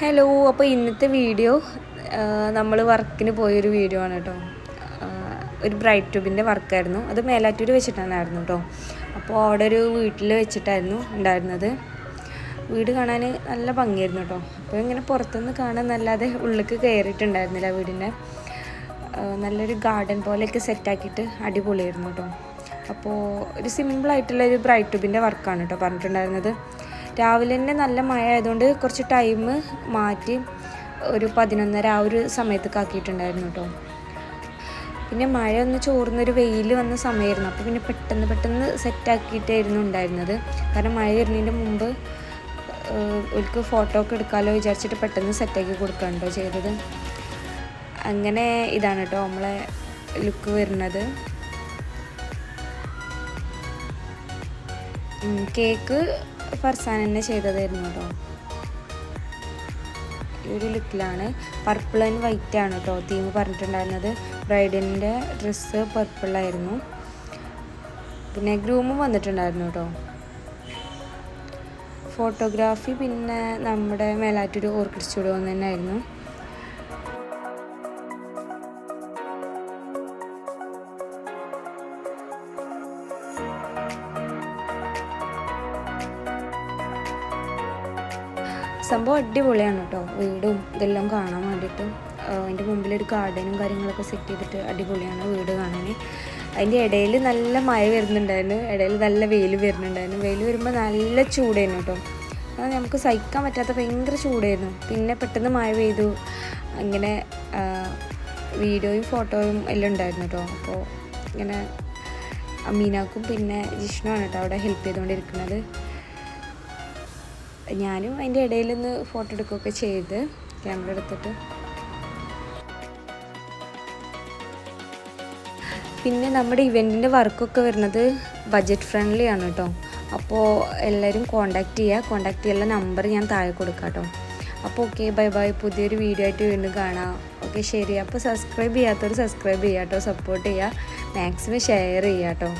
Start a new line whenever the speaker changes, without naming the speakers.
Hello അപ്പോൾ ഇന്നത്തെ video നമ്മൾ വർക്കിന് പോയൊരു വീഡിയോ ആണ് കേട്ടോ ഒരു ബ്രൈറ്റ് ട്യൂബിന്റെ വർക്കായിരുന്നു. അത് മേലാറ്റൂർ വെച്ചിട്ടായിരുന്നു കേട്ടോ അപ്പോൾ അവിടെ ഒരു വീട്ടിൽ വെച്ചിട്ടായിരുന്നു ഉണ്ടായിരുന്നത്. വീട് കാണാൻ നല്ല ഭംഗിയായിരുന്നു കേട്ടോ അപ്പോൾ ഇങ്ങനെ പുറത്തുനിന്ന് കാണാൻ നല്ലാതെ ഉള്ളിലേക്ക് കയറിയിട്ടുണ്ടായിരുന്നില്ല വീടിന്റെ നല്ലൊരു ഗാർഡൻ പോലെയൊക്കെ സെറ്റാക്കിയിട്ട് അടിപൊളിയായിരുന്നു കേട്ടോ അപ്പോൾ ഒരു സിമ്പിളായിട്ടുള്ള ഒരു ബ്രൈറ്റ് ട്യൂബിന്റെ വർക്കാണ് കേട്ടോ പറഞ്ഞിട്ടുണ്ടായിരുന്നത്. രാവിലെ തന്നെ നല്ല മഴ ആയതുകൊണ്ട് കുറച്ച് ടൈം മാറ്റി ഒരു പതിനൊന്നര ആ ഒരു സമയത്തൊക്കെ ആക്കിയിട്ടുണ്ടായിരുന്നു കേട്ടോ. പിന്നെ മഴ ഒന്ന് ചോർന്നൊരു വെയിൽ വന്ന സമയമായിരുന്നു. അപ്പോൾ പിന്നെ പെട്ടെന്ന് പെട്ടെന്ന് സെറ്റാക്കിയിട്ടായിരുന്നു ഉണ്ടായിരുന്നത്. കാരണം മഴ വരുന്നതിന്റെ മുമ്പ് ഒരിക്കൽ ഫോട്ടോ ഒക്കെ എടുക്കാമല്ലോ വിചാരിച്ചിട്ട് പെട്ടെന്ന് സെറ്റാക്കി കൊടുക്കാണ്ടോ ചെയ്തത്. അങ്ങനെ ഇതാണ് കേട്ടോ നമ്മളെ ലുക്ക് വരുന്നത്. കേക്ക് ഫർസാൻ തന്നെ ചെയ്തതായിരുന്നു കേട്ടോ. ഈ ഒരു ലുക്കിലാണ്. പർപ്പിൾ ആൻഡ് വൈറ്റ് ആണ് കേട്ടോ തീം പറഞ്ഞിട്ടുണ്ടായിരുന്നത്. ബ്രൈഡിന്റെ ഡ്രസ്സ് പർപ്പിളായിരുന്നു പിന്നെ ഗ്രൂമും വന്നിട്ടുണ്ടായിരുന്നു കേട്ടോ. ഫോട്ടോഗ്രാഫി പിന്നെ നമ്മുടെ മേലാറ്റൂർ ഓർക്കിഡ് സ്റ്റുഡിയോ തന്നെയായിരുന്നു. സംഭവം അടിപൊളിയാണ് കേട്ടോ വീടും ഇതെല്ലാം കാണാൻ വേണ്ടിയിട്ട്. അതിന്റെ മുമ്പിൽ ഒരു ഗാർഡനും കാര്യങ്ങളൊക്കെ സെറ്റ് ചെയ്തിട്ട് അടിപൊളിയാണ് വീട് കാണാൻ അതിന്റെ ഇടയിൽ നല്ല മഴ വരുന്നുണ്ടായിരുന്നു. ഇടയിൽ നല്ല വെയിൽ വരുന്നുണ്ടായിരുന്നു. വെയിൽ വരുമ്പോൾ നല്ല ചൂടായിരുന്നു കേട്ടോ അത് നമുക്ക് സഹിക്കാൻ പറ്റാത്ത ഭയങ്കര ചൂടായിരുന്നു. പിന്നെ പെട്ടെന്ന് മഴ പെയ്തു. അങ്ങനെ വീഡിയോയും ഫോട്ടോയും എല്ലാം ഉണ്ടായിരുന്നു കേട്ടോ അപ്പോൾ ഇങ്ങനെ അമീനാക്കും പിന്നെ ജിഷ്ണു ആണ് കേട്ടോ അവിടെ ഹെൽപ്പ് ചെയ്തുകൊണ്ടിരിക്കുന്നത്. ഞാനും അതിന്റെ ഇടയിൽ നിന്ന് ഫോട്ടോ എടുക്കുകയൊക്കെ ചെയ്ത് ക്യാമറ എടുത്തിട്ട്. പിന്നെ നമ്മുടെ ഇവന്റിന്റെ വർക്കൊക്കെ വരുന്നത് ബജറ്റ് ഫ്രണ്ട്ലി ആണ് കേട്ടോ. അപ്പോൾ എല്ലാവരും കോണ്ടാക്ട് ചെയ്യുക. കോണ്ടാക്ട് ചെയ്യാനുള്ള നമ്പർ ഞാൻ താഴെ കൊടുക്കാം കേട്ടോ. അപ്പോൾ ഓക്കെ ബൈ ബൈ. പുതിയൊരു വീഡിയോ ആയിട്ട് വീണ്ടും കാണാം. ഓക്കെ ശരി. അപ്പോൾ സബ്സ്ക്രൈബ് ചെയ്യാത്തവർ സബ്സ്ക്രൈബ് ചെയ്യാം കേട്ടോ. സപ്പോർട്ട് ചെയ്യുക. മാക്സിമം ഷെയർ ചെയ്യാം കേട്ടോ.